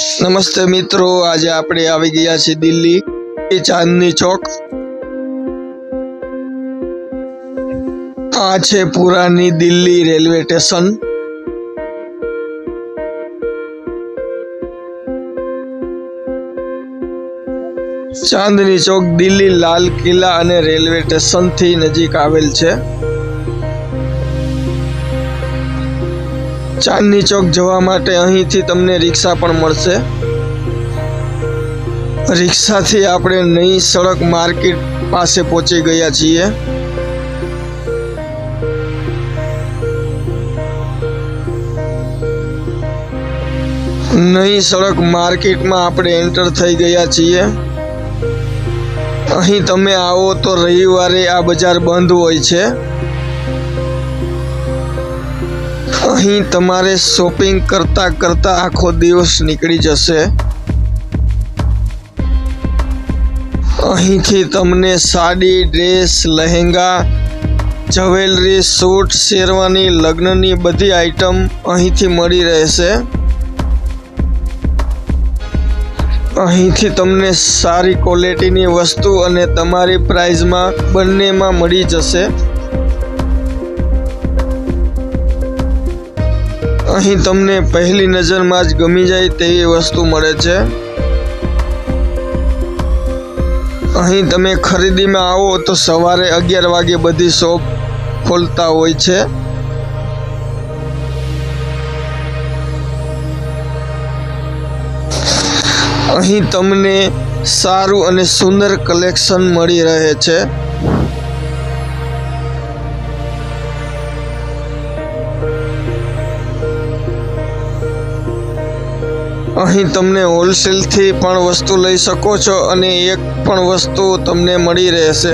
નમસ્તે મિત્રો, આજે આપણે આવી ગયા છીએ દિલ્હી એ ચાંદની ચોક. આ છે પુરાની દિલ્હી રેલવે સ્ટેશન. ચાંદની ચોક દિલ્હી લાલ કિલ્લા અને રેલવે સ્ટેશનથી નજીક આવેલ છે. ચાંદની ચોક જવા માટે અહીંથી તમને રિક્ષા પણ મળશે. રિક્ષાથી આપણે નઈ સડક માર્કેટ પાસે પહોંચી ગયા છીએ. નઈ સડક માર્કેટમાં આપણે એન્ટર થઈ ગયા છીએ. અહીં તમે આવો તો રવિવારે આ બજાર બંધ હોય છે. અહીં તમારે શોપિંગ કરતા કરતા આખો દિવસ નીકળી જશે. અહીંથી તમને sari, dress, lehenga, jewellery, suit, sherwani, લગ્નની બધી આઈટમ અહીંથી મળી રહેશે. અહીંથી તમને સારી ક્વોલિટીની વસ્તુ અને તમારી પ્રાઇઝમાં બંનેમાં મળી જશે. અહીં તમને પહેલી નજરમાં જ ગમી જાય તેવી વસ્તુ મળે છે. અહીં તમે ખરીદીમાં આવો તો સવારે અગિયાર વાગે બધી શોપ ખોલતા હોય છે. અહીં તમને સારું અને સુંદર કલેક્શન મળી રહે છે. અહીં તમને હોલસેલથી પણ વસ્તુ લઈ શકો છો અને એક પણ વસ્તુ તમને મળી રહેશે.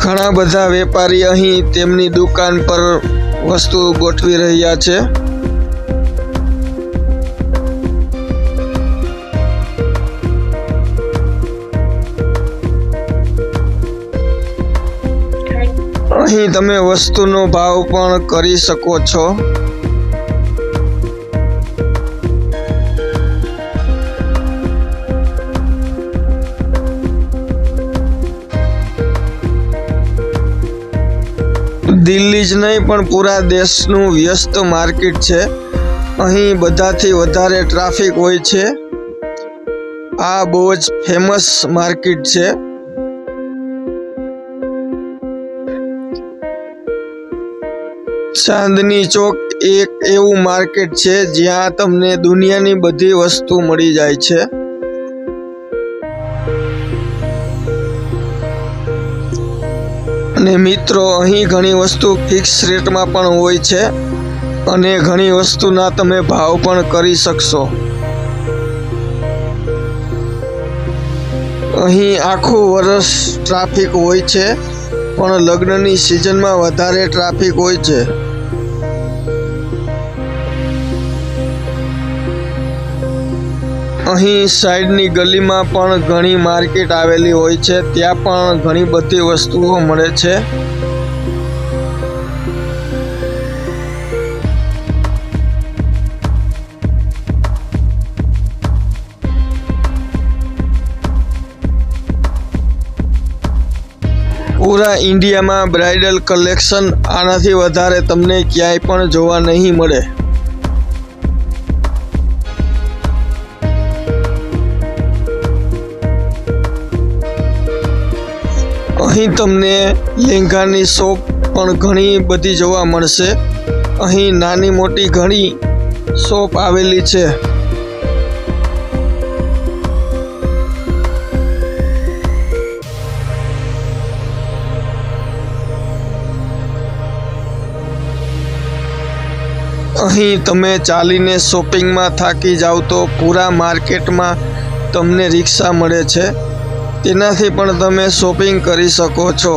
ઘણા બધા વેપારી અહીં તેમની દુકાન પર વસ્તુ ગોઠવી રહ્યા છે. અહીં તમે વસ્તુનો ભાવ પણ કરી શકો છો. દિલ્હી જ નહીં, પણ પૂરા દેશનું વ્યસ્ત માર્કેટ છે. અહીં બધાથી વધારે ટ્રાફિક હોય છે. આ બહુ જ ફેમસ માર્કેટ છે. ચાંદની ચોક એક એવું માર્કેટ છે જ્યાં તમને દુનિયાની બધી વસ્તુ મળી જાય છે. અને મિત્રો, અહીં ઘણી વસ્તુ ફિક્સ રેટમાં પણ હોય છે અને ઘણી વસ્તુના તમે ભાવ પણ કરી શકશો. અહીં આખું વર્ષ ટ્રાફિક હોય છે, પણ લગ્નની સિઝનમાં વધારે ટ્રાફિક હોય છે. અહીં સાઈડની ગલીમાં પણ ઘણી માર્કેટ આવેલી હોય છે. ત્યાં પણ ઘણી બધી વસ્તુઓ મળે છે. પૂરા ઇન્ડિયામાં બ્રાઇડલ કલેક્શન આનાથી વધારે તમને ક્યાંય પણ જોવા નહીં મળે. અહીં તમને લેંઘાની શોપ પણ ઘણી બધી જોવા મળશે. અહીં નાની મોટી ઘણી શોપ આવેલી છે. અહીં તમે ચાલીને શોપિંગમાં થાકી જાવ તો પૂરા માર્કેટમાં તમને રિક્ષા મળે છે. તેનાથી પણ તમે શોપિંગ કરી શકો છો.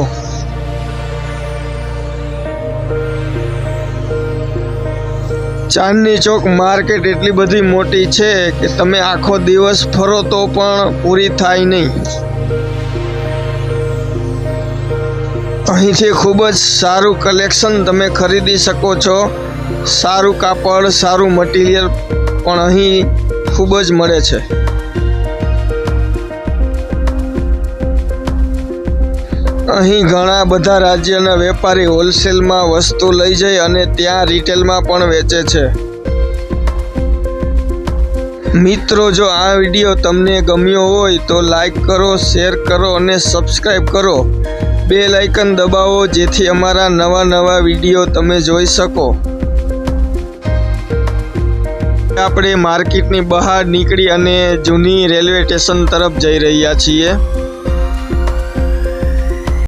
ચાંદની ચોક માર્કેટ એટલી બધી મોટી છે કે તમે આખો દિવસ ફરો તો પણ પૂરી થાય નહીં. અહીંથી ખૂબ જ સારું કલેક્શન તમે ખરીદી શકો છો. સારું કાપડ, સારું મટીરિયલ પણ અહીં ખૂબ જ મળે છે. અહીં ઘણા બધા રાજ્યના વેપારી હોલસેલમાં વસ્તુ લઈ જઈ અને ત્યાં રિટેલમાં પણ વેચે છે. મિત્રો, જો આ વીડિયો તમને ગમ્યો હોય તો લાઈક કરો, શેર કરો અને સબસ્ક્રાઈબ કરો. બે લાઇકન દબાવો જેથી અમારા નવા નવા વીડિયો તમે જોઈ શકો. આપણે માર્કેટની બહાર નીકળી અને જૂની રેલવે સ્ટેશન તરફ જઈ રહ્યા છીએ.